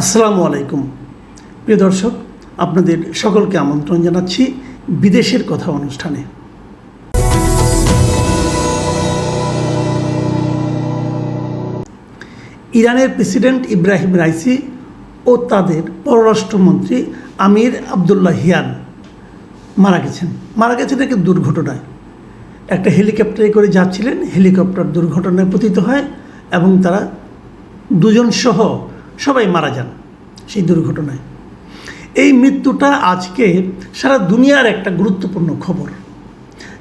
আসসালামু আলাইকুম। প্রিয় দর্শক, আপনাদের সকলকে আমন্ত্রণ জানাচ্ছি বিদেশের কথা অনুষ্ঠানে। ইরানের প্রেসিডেন্ট ইব্রাহিম রাইসি ও তাদের পররাষ্ট্রমন্ত্রী আমির আবদুল্লাহ হিয়ান মারা গেছেন। মারা গেছেন একটা দুর্ঘটনায়। একটা হেলিকপ্টারে করে যাচ্ছিলেন। হেলিকপ্টার দুর্ঘটনায় পতিত হয় এবং তারা দুজন সহ সবাই মারা যান সেই দুর্ঘটনায়। এই মৃত্যুটা আজকে সারা দুনিয়ার একটা গুরুত্বপূর্ণ খবর।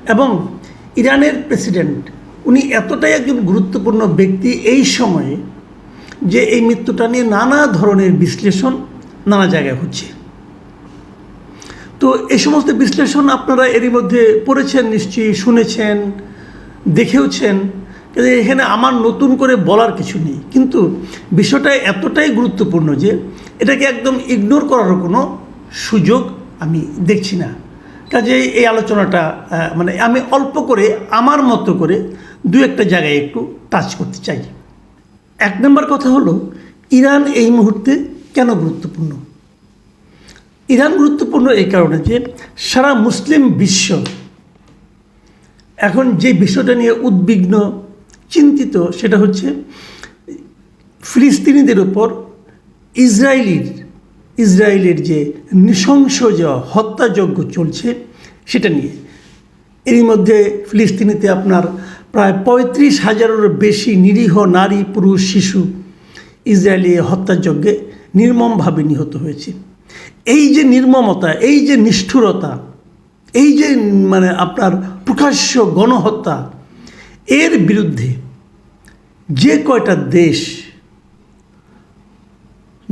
এবং ইরানের প্রেসিডেন্ট, উনি এতটাই একজন গুরুত্বপূর্ণ ব্যক্তি এই সময়ে যে এই মৃত্যুটা নিয়ে নানা ধরনের বিশ্লেষণ নানা জায়গায় হচ্ছে। তো এই সমস্ত বিশ্লেষণ আপনারা এরই মধ্যে পড়েছেন, নিশ্চয়ই শুনেছেন, দেখেওছেন। এখানে আমার নতুন করে বলার কিছু নেই। কিন্তু বিষয়টা এতটাই গুরুত্বপূর্ণ যে এটাকে একদম ইগনোর করার কোনো সুযোগ আমি দেখছি না। কাজে এই আলোচনাটা মানে আমি অল্প করে, আমার মতো করে দু একটা জায়গায় একটু টাচ করতে চাই। এক নম্বর কথা হলো, ইরান এই মুহূর্তে কেন গুরুত্বপূর্ণ? ইরান গুরুত্বপূর্ণ এই কারণে যে সারা মুসলিম বিশ্ব এখন যে বিষয়টা নিয়ে উদ্বিগ্ন চিন্তিত সেটা হচ্ছে ফিলিস্তিনিদের ওপর ইসরায়েলির, ইসরায়েলের যে নৃশংস যে হত্যাযজ্ঞ চলছে সেটা নিয়ে। এরই মধ্যে ফিলিস্তিনিতে আপনার প্রায় পঁয়ত্রিশ হাজারেরও বেশি নিরীহ নারী, পুরুষ, শিশু ইসরায়েলি হত্যাযজ্ঞে নির্মমভাবে নিহত হয়েছে। এই যে নির্মমতা, এই যে নিষ্ঠুরতা, এই যে মানে আপনার প্রকাশ্য গণহত্যা এর বিরুদ্ধে যে কয়টা দেশ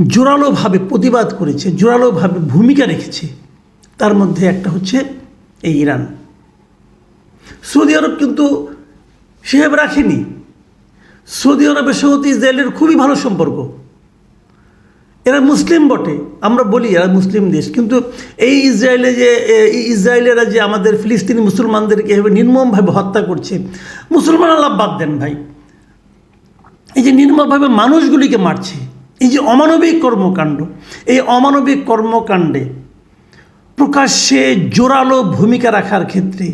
জোরালোভাবে প্রতিবাদ করেছে, জোরালোভাবে ভূমিকা রেখেছে, তার মধ্যে একটা হচ্ছে এই ইরান। সৌদি আরব কিন্তু সেভাবে রাখেনি। সৌদি আরবের সঙ্গে ইসরায়েলের খুবই ভালো সম্পর্ক। এরা মুসলিম বটে, আমরা বলি এরা মুসলিম দেশ, কিন্তু এই ইসরায়েলে যে ইসরায়েলেরা যে আমাদের ফিলিস্তিনি মুসলমানদেরকে এভাবে নির্মমভাবে হত্যা করছে, মুসলমান আল্লাহ বাদ দেন ভাই। এই যে নির্মমভাবে মানুষগুলিকে মারছে, এই যে অমানবিক কর্মকাণ্ড, এই অমানবিক কর্মকাণ্ডে প্রকাশ্যে জোরালো ভূমিকা রাখার ক্ষেত্রে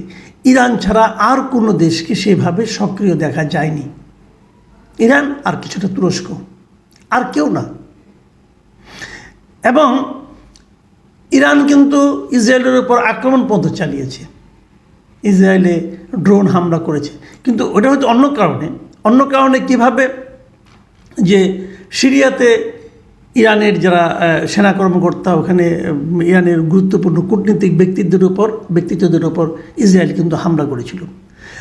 ইরান ছাড়া আর কোনো দেশকে সেভাবে সক্রিয় দেখা যায়নি। ইরান আর কিছুটা তুরস্ক, আর কেউ না। এবং ইরান কিন্তু ইসরায়েলের উপর আক্রমণ পর্যন্ত চালিয়েছে। ইসরায়েলে ড্রোন হামলা করেছে। কিন্তু ওটা হয়তো অন্য কারণে। অন্য কারণে কীভাবে যে সিরিয়াতে ইরানের যারা সেনা কর্মকর্তা, ওখানে ইরানের গুরুত্বপূর্ণ কূটনীতিক ব্যক্তিত্বের উপর, ব্যক্তিত্বদের উপর ইসরায়েল কিন্তু হামলা করেছিল।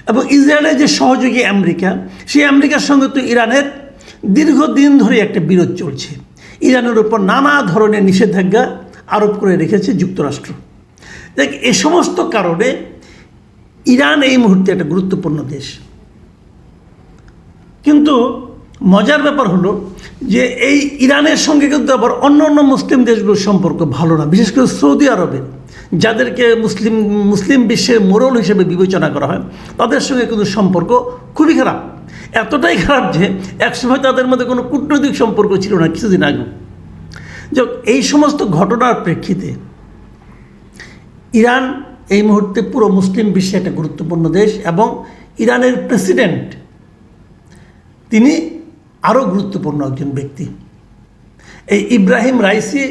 এবং ইসরায়েলের যে সহযোগী আমেরিকা, সেই আমেরিকার সঙ্গে তো ইরানের দীর্ঘদিন ধরে একটা বিরোধ চলছে। ইরানের উপর নানা ধরনের নিষেধাজ্ঞা আরোপ করে রেখেছে যুক্তরাষ্ট্র। দেখ, এ সমস্ত কারণে ইরান এই মুহূর্তে একটা গুরুত্বপূর্ণ দেশ। কিন্তু মজার ব্যাপার হলো যে এই ইরানের সঙ্গে কিন্তু আবার অন্য অন্য মুসলিম দেশগুলোর সম্পর্ক ভালো না। বিশেষ করে সৌদি আরবের যাদেরকে মুসলিম মুসলিম বিশ্বের মোরল হিসেবে বিবেচনা করা হয়, তাদের সঙ্গে কিন্তু সম্পর্ক খুবই খারাপ। এতটাই খারাপ যে একসময় তাদের মধ্যে কোনো কূটনৈতিক সম্পর্ক ছিল না কিছুদিন আগে যাক, এই সমস্ত ঘটনার প্রেক্ষিতে ইরান এই মুহূর্তে পুরো মুসলিম বিশ্বে একটা গুরুত্বপূর্ণ দেশ এবং ইরানের প্রেসিডেন্ট তিনি আরও গুরুত্বপূর্ণ একজন ব্যক্তি। এই ইব্রাহিম রাইসি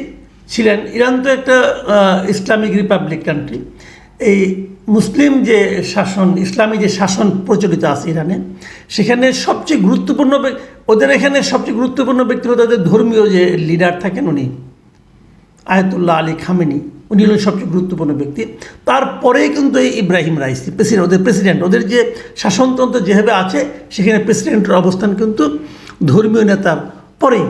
ছিলেন, ইরান তো একটা ইসলামিক রিপাবলিক কান্ট্রি এই মুসলিম যে শাসন, ইসলামী যে শাসন প্রচলিত আছে ইরানে, সেখানে সবচেয়ে গুরুত্বপূর্ণ ওদের এখানে সবচেয়ে গুরুত্বপূর্ণ ব্যক্তি হলো তাদের ধর্মীয় যে লিডার থাকেন উনি, আয়তুল্লাহ আলী খামেনি, উনি হলেন সবচেয়ে গুরুত্বপূর্ণ ব্যক্তি। তারপরেই কিন্তু এই ইব্রাহিম রাইসি, প্রেসিডেন্ট, ওদের প্রেসিডেন্ট, ওদের যে শাসনতন্ত্র যেভাবে আছে, সেখানে প্রেসিডেন্টের অবস্থান কিন্তু ধর্মীয় নেতার পরেই।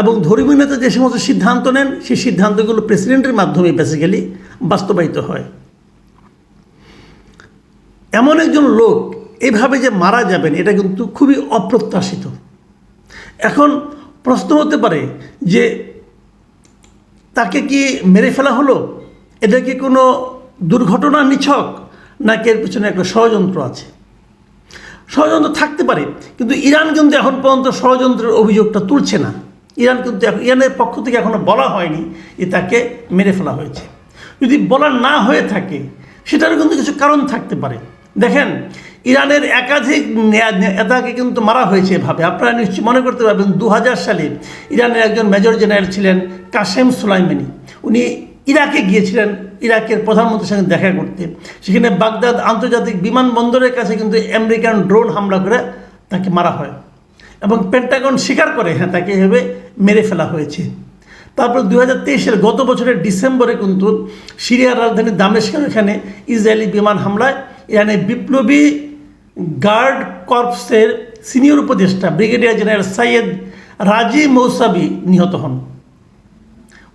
এবং ধর্মীয় নেতা যে সমস্ত সিদ্ধান্ত নেন, সেই সিদ্ধান্তগুলো প্রেসিডেন্টের মাধ্যমে বেসিক্যালি বাস্তবায়িত হয়। এমন একজন লোক এভাবে যে মারা যাবেন, এটা কিন্তু খুবই অপ্রত্যাশিত। এখন প্রশ্ন হতে পারে যে তাকে কি মেরে ফেলা হলো? এটা কি কোনো দুর্ঘটনা নিছক? নাকি এর পিছনে একটা ষড়যন্ত্র আছে? ষড়যন্ত্র থাকতে পারে, কিন্তু ইরান কিন্তু এখন পর্যন্ত ষড়যন্ত্রের অভিযোগটা তুলছে না। ইরান কিন্তু ইরানের পক্ষ থেকে এখনও বলা হয়নি যে তাকে মেরে ফেলা হয়েছে। যদি বলা না হয়ে থাকে, সেটারও কিন্তু কিছু কারণ থাকতে পারে। দেখেন, ইরানের একাধিক নেতাকে কিন্তু মারা হয়েছে এভাবে। আপনারা নিশ্চয়ই মনে করতে পারবেন দু হাজার সালে ইরানের একজন মেজর জেনারেল ছিলেন কাশেম সুলাইমানি। উনি ইরাকে গিয়েছিলেন, ইরাকের প্রধানমন্ত্রীর সঙ্গে দেখা করতে। সেখানে বাগদাদ আন্তর্জাতিক বিমানবন্দরের কাছে কিন্তু আমেরিকান ড্রোন হামলা করে তাকে মারা হয়। এবং পেন্টাগন স্বীকার করে হ্যাঁ তাকে এভাবে মেরে ফেলা হয়েছে। তারপর দু হাজার তেইশের গত বছরের ডিসেম্বরে কিন্তু সিরিয়ার রাজধানী দামেস্কের এখানে ইসরায়েলি বিমান হামলায় ইরানের বিপ্লবী গার্ড কর্পসের সিনিয়র উপদেষ্টা brigadier general Sayyed Razi Mousavi নিহত হন।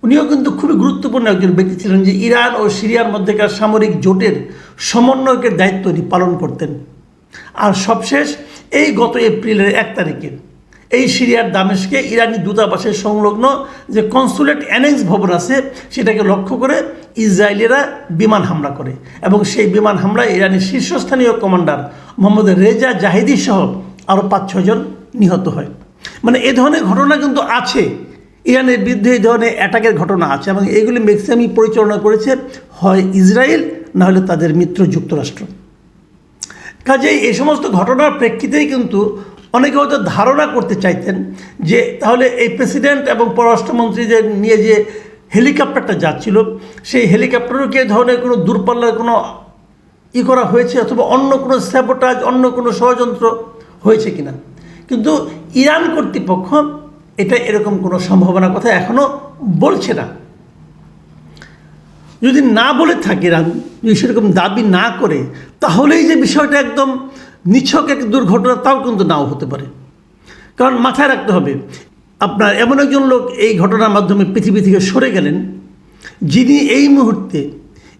উনিও কিন্তু খুবই গুরুত্বপূর্ণ একজন ব্যক্তি ছিলেন যে ইরান ও সিরিয়ার মধ্যেকার সামরিক জোটের সমন্বয়কের দায়িত্ব পালন করতেন। আর সবশেষ এই গত এপ্রিলের এক তারিখে এই সিরিয়ার দামেশকে ইরানি দূতাবাসের সংলগ্ন যে কনসুলেট অ্যানেক্স ভবন আছে, সেটাকে লক্ষ্য করে ইসরায়েলিরা বিমান হামলা করে এবং সেই বিমান হামলায় ইরানের শীর্ষস্থানীয় কমান্ডার মোহাম্মদ রেজা জাহিদি সহ আরও পাঁচ ছজন নিহত হয়। মানে এ ধরনের ঘটনা কিন্তু আছে। ইরানের বিরুদ্ধে এই ধরনের অ্যাটাকের ঘটনা আছে এবং এগুলি ম্যাক্সিমামই পরিচালনা করেছে, হয় ইসরায়েল, না হলে তাদের মিত্র যুক্তরাষ্ট্র। কাজেই এই সমস্ত ঘটনার প্রেক্ষিতেই কিন্তু অনেকে হয়তো ধারণা করতে চাইতেন যে তাহলে এই প্রেসিডেন্ট এবং পররাষ্ট্রমন্ত্রীদের নিয়ে যে হেলিকপ্টারটা যাচ্ছিল, সেই হেলিকপ্টারও কি ধরনের কোনো দূরপাল্লার কোনো ই করা হয়েছে অথবা অন্য কোনো স্যাবোটাজ, অন্য কোনো ষড়যন্ত্র হয়েছে কিনা? কিন্তু ইরান কর্তৃপক্ষ এটা এরকম কোনো সম্ভাবনার কথা এখনও বলছে না। যদি না বলে থাকে ইরান, যদি সেরকম দাবি না করে, তাহলেই যে বিষয়টা একদম নিছক এক দুর্ঘটনা তাও কিন্তু নাও হতে পারে। কারণ মাথায় রাখতে হবে, আপনার এমন একজন লোক এই ঘটনার মাধ্যমে পৃথিবী থেকে সরে গেলেন, যিনি এই মুহূর্তে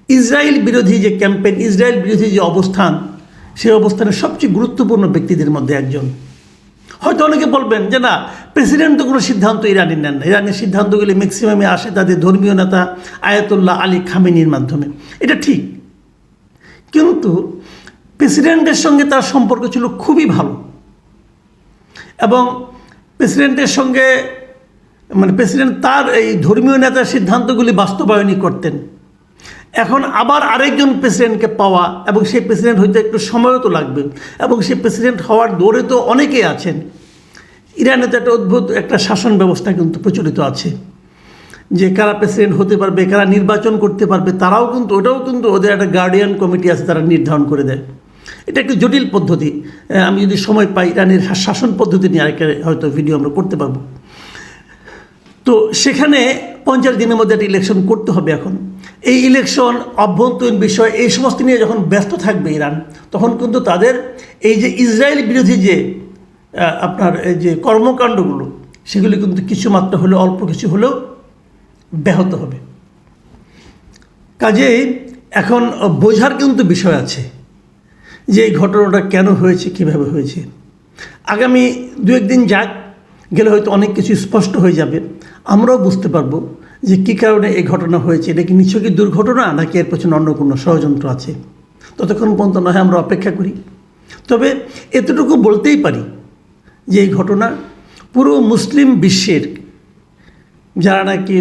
ইসরায়েল বিরোধী যে ক্যাম্পেইন, ইসরায়েল বিরোধী যে অবস্থান, সেই অবস্থানের সবচেয়ে গুরুত্বপূর্ণ ব্যক্তিদের মধ্যে একজন। হয়তো অনেকে বলবেন যে না, প্রেসিডেন্ট তো কোনো সিদ্ধান্ত ইরানি নেন না। ইরানের সিদ্ধান্তগুলি ম্যাক্সিমামে আসে তাদের ধর্মীয় নেতা আয়াতুল্লাহ আলী খামেনির মাধ্যমে। এটা ঠিক। কিন্তু প্রেসিডেন্টের সঙ্গে তার সম্পর্ক ছিল খুবই ভালো। এবং প্রেসিডেন্টের সঙ্গে মানে প্রেসিডেন্ট তার এই ধর্মীয় নেতার সিদ্ধান্তগুলি বাস্তবায়নই করতেন। এখন আবার আরেকজন প্রেসিডেন্টকে পাওয়া এবং সেই প্রেসিডেন্ট হইতে একটু সময়ও তো লাগবে এবং সেই প্রেসিডেন্ট হওয়ার দৌড়ে তো অনেকেই আছেন। ইরানে তো একটা অদ্ভুত একটা শাসন ব্যবস্থা কিন্তু প্রচলিত আছে। যে কারা প্রেসিডেন্ট হতে পারবে, কারা নির্বাচন করতে পারবে, তারাও কিন্তু, ওটাও কিন্তু ওদের একটা গার্ডিয়ান কমিটি আছে, তারা নির্ধারণ করে দেয়। এটা একটু জটিল পদ্ধতি। আমি যদি সময় পাই ইরানের শাসন পদ্ধতি নিয়ে আরেকটা হয়তো ভিডিও আমরা করতে পারব। তো সেখানে পঞ্চাশ দিনের মধ্যে একটা ইলেকশন করতে হবে এখন। এই ইলেকশন অভ্যন্তরীণ বিষয়, এই সমস্ত নিয়ে যখন ব্যস্ত থাকবে ইরান, তখন কিন্তু তাদের এই যে ইসরায়েল বিরোধী যে আপনার এই যে কর্মকাণ্ডগুলো, সেগুলি কিন্তু কিছু মাত্র হলেও, অল্প কিছু হলেও ব্যাহত হবে। কাজেই এখন বোঝার কিন্তু বিষয় আছে। যে এই ঘটনাটা কেন হয়েছে, কীভাবে হয়েছে। আগামী দু একদিন যাক, গেলে হয়তো অনেক কিছু স্পষ্ট হয়ে যাবে। আমরাও বুঝতে পারব যে কী কারণে এই ঘটনা হয়েছে। এটা কি নিছকই দুর্ঘটনা, নাকি এর পেছনে অন্য কোনো ষড়যন্ত্র আছে? ততক্ষণ পর্যন্ত নয় আমরা অপেক্ষা করি। তবে এতটুকু বলতেই পারি যে এই ঘটনা পুরো মুসলিম বিশ্বের, যারা নাকি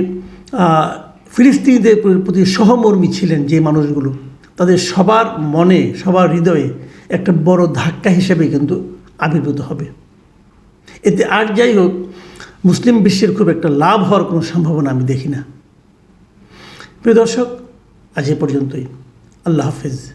ফিলিস্তিনিদের প্রতি সহমর্মী ছিলেন যে মানুষগুলো তাদের সবার মনে, সবার হৃদয়ে একটা বড় ধাক্কা হিসেবে কিন্তু আবির্ভূত হবে। এতে আর যাই হোক, মুসলিম বিশ্বের খুব একটা লাভ হওয়ার কোনো সম্ভাবনা আমি দেখি না। প্রিয় দর্শক, আজ এ পর্যন্তই। আল্লাহ হাফেজ।